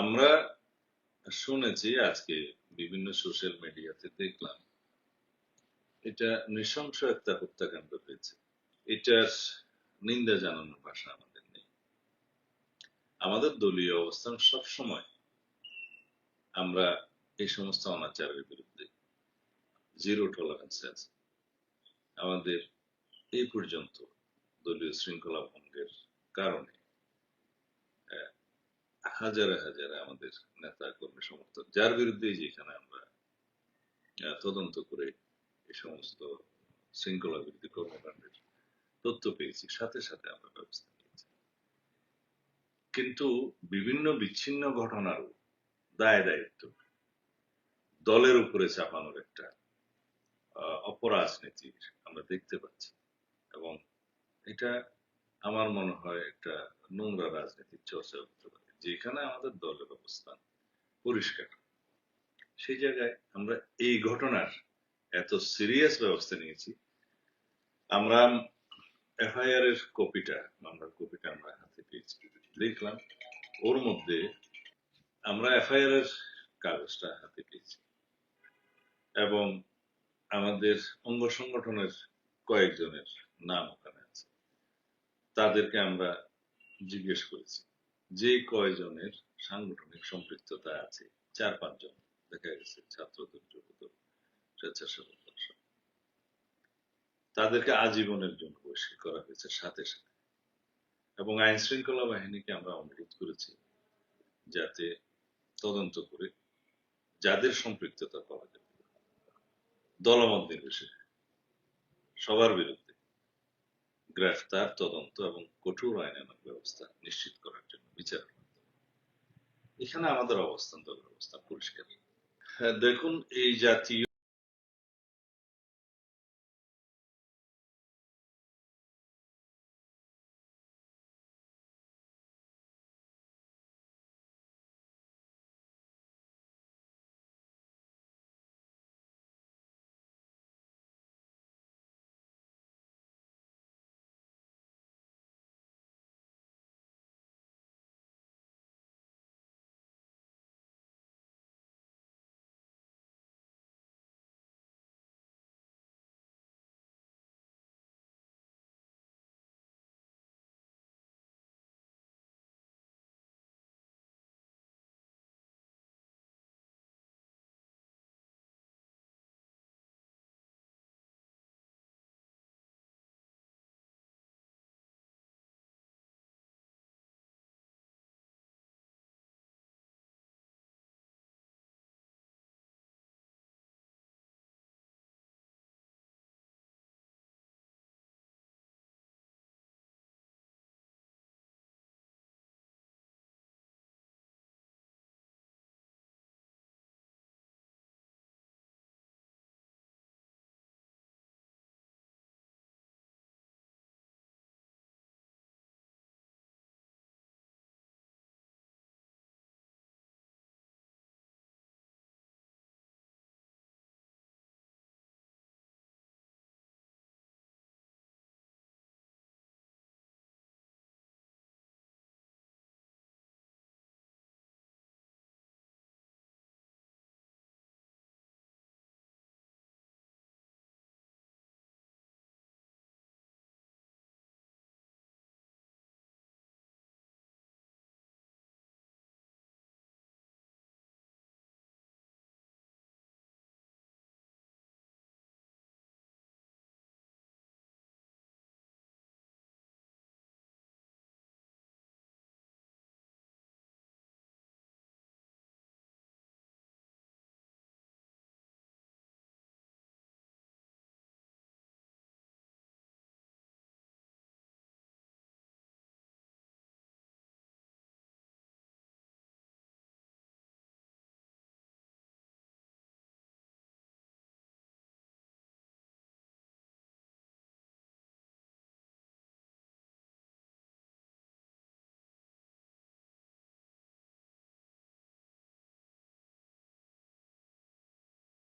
আমরা শুনেছি আজকে বিভিন্ন সোশ্যাল মিডিয়াতে দেখলাম, এটা নৃশংস একটা হত্যাকাণ্ড হয়েছে। এটার নিন্দা জানানোর ভাষা আমাদের নেই। আমাদের দলীয় অবস্থান সব সময় আমরা এই সমস্ত অনাচারের বিরুদ্ধে জিরো টলারেন্স আছে। আমাদের এই পর্যন্ত দলীয় শৃঙ্খলা ভঙ্গের কারণে হাজারে হাজারে আমাদের নেতা কর্মী সমর্থক যার বিরুদ্ধে যেখানে আমরা তদন্ত করে এই সমস্ত শৃঙ্খলা বিরোধী কর্মকাণ্ডের তথ্য পেয়েছি সাথে সাথে আমরা ব্যবস্থা নিয়েছি। কিন্তু বিভিন্ন বিচ্ছিন্ন ঘটনারও দায় দায়িত্ব দলের উপরে চাপানোর একটা আহ, অপরাজনীতি আমরা দেখতে পাচ্ছি। এবং এটা আমার মনে হয় একটা নোংরা রাজনীতির চর্চা হতে পারে যেখানে আমাদের দলের অবস্থান পরিষ্কার। সেই জায়গায় আমরা এই ঘটনার এত সিরিয়াস ব্যবস্থা নিয়েছি। আমরা এফআইআর এর কপিটা, মামলার কপিটা আমরা হাতে পেয়েছি দেখলাম, ওর মধ্যে আমরা এফআইআর এর কাগজটা হাতে পেয়েছি। এবং আমাদের অঙ্গ সংগঠনের কয়েকজনের নাম ওখানে আছে। তাদেরকে আমরা জিজ্ঞেস করেছি। যে কয়জনের সাংগঠনিক সম্পৃক্ততা আছে? চার, পাঁচজন। দেখা গেছে ছাত্র স্বেচ্ছাসেবক তাদেরকে আজীবনের জন্য বহিষ্কার করা হয়েছে সাথে সাথে। এবং আইন শৃঙ্খলা বাহিনীকে আমরা অনুরোধ করেছি যাতে তদন্ত করে যাদের সম্পৃক্ততা পাওয়া যাবে, দলমত নির্বিশেষে সবার বিরুদ্ধে গ্রেফতার, তদন্ত এবং কঠোর আইনানুগ ব্যবস্থা নিশ্চিত মাধ্যমে এখানে আমাদের অবস্থান দলের অবস্থান পরিষ্কার। হ্যাঁ দেখুন এই জাতীয়